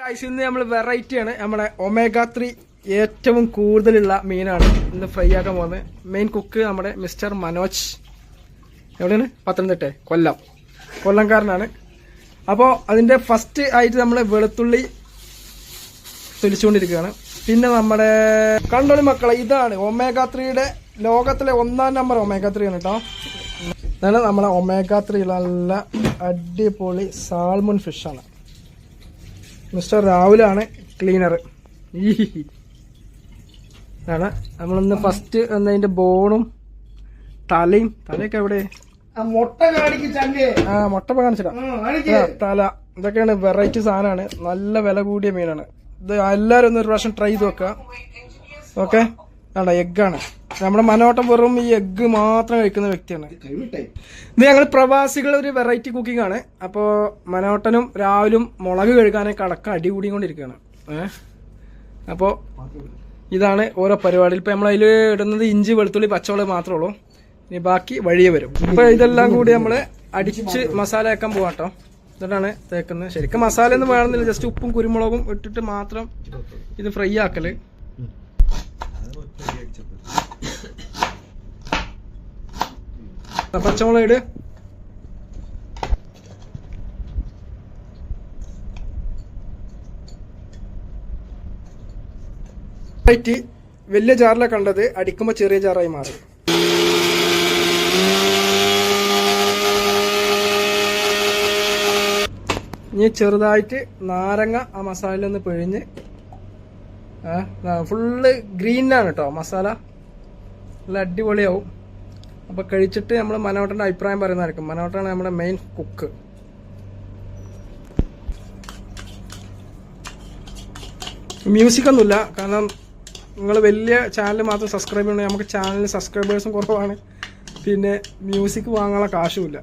ഇന്ന് നമ്മൾ വെറൈറ്റിയാണ് നമ്മുടെ ഒമേഗ ത്രീ ഏറ്റവും കൂടുതലുള്ള മീനാണ്. ഇന്ന് ഫ്രൈ ആക്കാൻ പോകുന്നത്. മെയിൻ കുക്ക് നമ്മുടെ മിസ്റ്റർ മനോജ്. എവിടെയാണ്? പത്തനംതിട്ട. കൊല്ലം. കൊല്ലംകാരനാണ്. അപ്പോൾ അതിന്റെ ഫസ്റ്റ് ആയിട്ട് നമ്മൾ വെളുത്തുള്ളി തൊലിച്ചുകൊണ്ടിരിക്കുകയാണ് പിന്നെ നമ്മുടെ കണ്ടോളി മക്കളെ ഇതാണ് ഒമേഗ ത്രീയുടെ ലോകത്തിലെ ഒന്നാം നമ്പർ ഒമേഗ ത്രീ ആണ് കേട്ടോ ഇതാണ് നമ്മളെ ഒമേഗ ത്രീ നല്ല അടിപൊളി സാൽമൺ ഫിഷാണ് മിസ്റ്റർ രാഹുലാണ് ക്ലീനർ ആണ് നമ്മളിന്ന് ഫസ്റ്റ് എന്നതിന്റെ ബോണും തലയും. തലയൊക്കെ എവിടെ? ആ മുട്ട കാണിച്ചിടാ. തല. ഇതൊക്കെയാണ് വെറൈറ്റി സാധനമാണ്. നല്ല വില കൂടിയ മീനാണ്. ഇത് എല്ലാരും ഒന്ന് ഒരു പ്രാവശ്യം ട്രൈ ചെയ്ത് നോക്കുക. ഓക്കെ? വേണ്ട എഗ്ഗാണ്. നമ്മുടെ മനോട്ടം വെറും ഈ എഗ്ഗ് മാത്രം കഴിക്കുന്ന വ്യക്തിയാണ്. ഇത് ഞങ്ങൾ പ്രവാസികൾ ഒരു വെറൈറ്റി കുക്കിംഗ് ആണ്. അപ്പോ മനോട്ടനും രാവിലും മുളക് കഴുകാനൊക്കെ അടക്കം അടികൂടിക്കൊണ്ടിരിക്കുകയാണ് ഏഹ് അപ്പോ ഇതാണ് ഓരോ പരിപാടി ഇപ്പൊ നമ്മൾ അതിൽ ഇടുന്നത് ഇഞ്ചി വെളുത്തുള്ളി പച്ചമുളക് മാത്രമേ ഉള്ളൂ. ഇനി ബാക്കി വഴിയെ വരും. അപ്പോൾ ഇതെല്ലാം കൂടി നമ്മൾ അടിച്ച് മസാല ആക്കാൻ പോകാം കേട്ടോ എന്നിട്ടാണ് തേക്കുന്നത്? ശരിക്കും മസാല ഒന്നും വേണമെന്നില്ല. ജസ്റ്റ് ഉപ്പും കുരുമുളകും ഇട്ടിട്ട് മാത്രം ഇത് ഫ്രൈ ആക്കൽ ആ, പച്ചമുളക് ഇട്. റൈറ്റ് വലിയ ചാറിലാണ് കണ്ടത്. അടിക്കുമ്പോൾ ചെറിയ ജാറായി മാറി. ഇനി ചെറുതായിട്ട് നാരങ്ങ ആ മസാലയിൽ ഒന്ന് പിഴിഞ്ഞ് ഫുള്ള് ഗ്രീനാണ് കേട്ടോ മസാല. നല്ല അടിപൊളിയാവും. അപ്പൊ കഴിച്ചിട്ട് നമ്മൾ മനോട്ടന്റെ അഭിപ്രായം പറയുന്നതായിരിക്കും മനോട്ടാണ് നമ്മുടെ മെയിൻ കുക്ക് മ്യൂസിക് ഒന്നുമില്ല. കാരണം നിങ്ങൾ വലിയ ചാനൽ മാത്രം സബ്സ്ക്രൈബ് ചെയ്യണം നമുക്ക് ചാനലിൽ സബ്സ്ക്രൈബേഴ്സും കുറവാണ്. പിന്നെ മ്യൂസിക് വാങ്ങാനുള്ള കാശുമില്ല.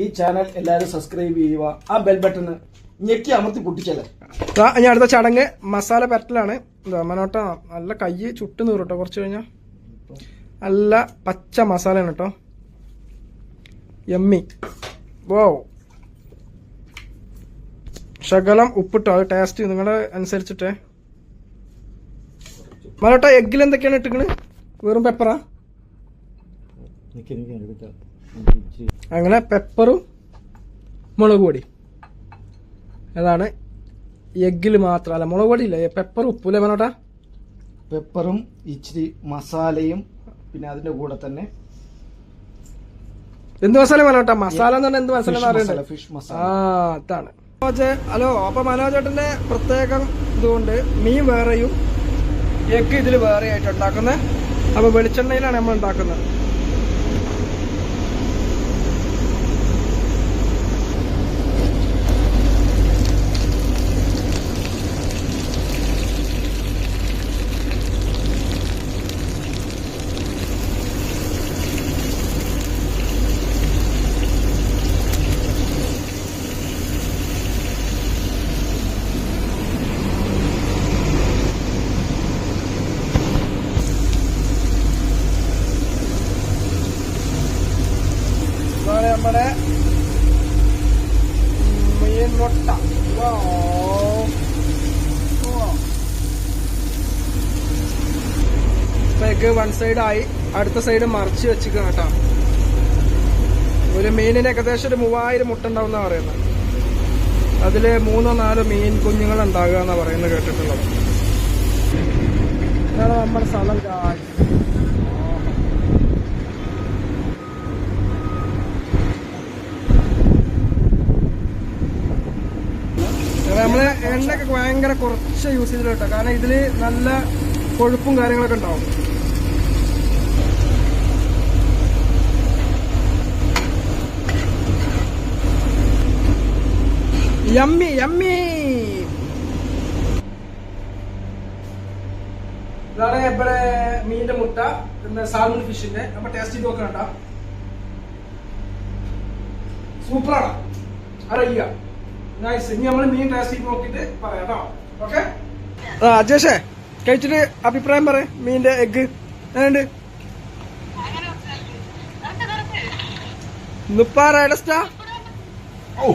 ഈ ചാനൽ എല്ലാവരും സബ്സ്ക്രൈബ് ചെയ്യുക. ആ ബെൽ ബട്ടൺ ഞെക്കി അമർത്തി പൊട്ടിച്ചല്ലേ? ഞാൻ അടുത്ത ചടങ്ങ് മസാല പരട്ടലാണ്. എന്താ മനോട്ട നല്ല കൈ ചുട്ടു നൂറ് കേട്ടോ കുറച്ച് കഴിഞ്ഞാൽ നല്ല പച്ച മസാലയാണ് കേട്ടോ എമ്മി വോ ശകലം ഉപ്പിട്ടോ അത് ടേസ്റ്റ് നിങ്ങളുടെ അനുസരിച്ചിട്ടേ. മനോട്ട എഗ്ഗിൽ എന്തൊക്കെയാണ് ഇട്ടിക്കണ്? വെറും പെപ്പറാ അങ്ങനെ പെപ്പറും മുളക് പൊടി. അതാണ് എഗ്ഗിൽ മാത്രം. അല്ല മുളക് പൊടി ഇല്ലേ? പെപ്പർ ഉപ്പൂല്ലേ മനോട്ടാ? പെപ്പറും ഇച്ചിരി മസാലയും പിന്നെ അതിന്റെ കൂടെ തന്നെ എന്ത് മസാല മനോട്ടാ? മസാല എന്ന് പറഞ്ഞാൽ എന്ത് മസാല എന്ന് അറിയണ്ടേ ഫിഷ് ആ മസാല. അതാണ്. ഹലോ അപ്പൊ മനോജേട്ടന്റെ പ്രത്യേകം ഇതുകൊണ്ട് മീൻ വേറെയും എഗ്ഗ് ഇതിൽ വേറെ ആയിട്ട് ഉണ്ടാക്കുന്നത് അപ്പൊ വെളിച്ചെണ്ണയിലാണ് നമ്മൾ ഉണ്ടാക്കുന്നത് ഇതാണ് നമ്മുടെ മീൻ മുട്ട. ഇപ്പൊ വൺ സൈഡ് ആയി. അടുത്ത സൈഡ് മറിച്ച് വെച്ചിരിക്കണം കേട്ടോ. ഒരു മീനിന് ഏകദേശം ഒരു മൂവായിരം മുട്ട ഉണ്ടാവും പറയുന്നത്. അതിൽ മൂന്നോ നാലോ മീൻ കുഞ്ഞുങ്ങൾ ഉണ്ടാകുക എന്നാ പറയുന്നത് കേട്ടിട്ടുള്ളത്. ഇതാണ് നമ്മുടെ സ്ഥലം നമ്മൾ എണ്ണയൊക്കെ ഭയങ്കര കുറച്ച് യൂസ് ചെയ്തിട്ട് കേട്ടോ. കാരണം ഇതിൽ നല്ല കൊഴുപ്പും കാര്യങ്ങളൊക്കെ ഉണ്ടാവും. യമ്മി യമ്മി ഇതാണ് ഇവിടെ മീനിന്റെ മുട്ട. പിന്നെ സാൽമൺ ഫിഷിന്റെ അപ്പൊ ടേസ്റ്റ് ചെയ്ത് നോക്കണം കേട്ടോ. സൂപ്പറാണ്. അറിയുക നൈസ് ഇനി നമ്മൾ മീൻ ടേസ്റ്റ് ചെയ്ത് നോക്കിയിട്ട് പറയാം കേട്ടോ ഓക്കെ ആ അജേഷേ കഴിച്ചിട്ട് അഭിപ്രായം പറ. മീനിന്റെ എഗ് എങ്ങനെയുണ്ട്? മുപ്പാറ ഓ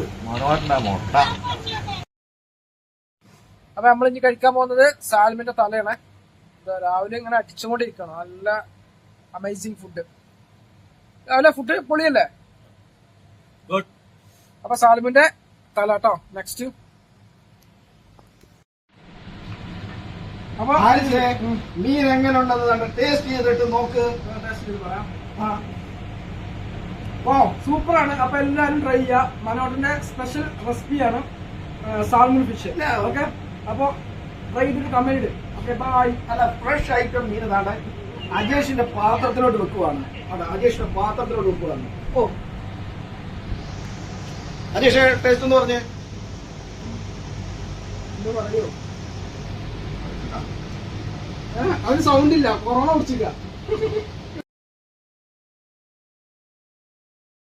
മുട്ട. അപ്പൊ നമ്മൾ ഇനി കഴിക്കാൻ പോകുന്നത് സാൽമിന്റെ തലയാണ്. രാവിലെ ഇങ്ങനെ അടിച്ചുകൊണ്ടിരിക്കണം നല്ല അമേസിങ് ഫുഡ് രാവിലെ ഫുഡ് പൊളിയല്ലേ? ഗുഡ് അപ്പൊ സാൽമിന്റെ തല കേട്ടോ നെക്സ്റ്റ് അപ്പൊ മീൻ എങ്ങനെ ഉണ്ടെന്ന് കണ്ട് ടേസ്റ്റ് ചെയ്തിട്ട് നോക്ക്. ഓ സൂപ്പറാണ്. അപ്പൊ എല്ലാരും ട്രൈ ചെയ്യുക മനോട്ടിന്റെ സ്പെഷ്യൽ റെസിപ്പി ആണ് സാൽമൺ ഫിഷ് ഓക്കെ അപ്പൊ ട്രൈ ചെയ്തിട്ട് കമന്റ് ഓക്കെ ബൈ അല്ല ഫ്രഷ് ഐറ്റം മീൻ അജേഷിന്റെ പാത്രത്തിലോട്ട് വെക്കുവാണ്. അതെ അജേഷിന്റെ പാത്രത്തിലോട്ട് വെക്കുവാണ്. ഓ അജേഷ് ടേസ്റ്റ് എന്ന് പറഞ്ഞേ. അതിന് സൗണ്ട് ഇല്ല. കൊറോണ പിടിച്ചില്ല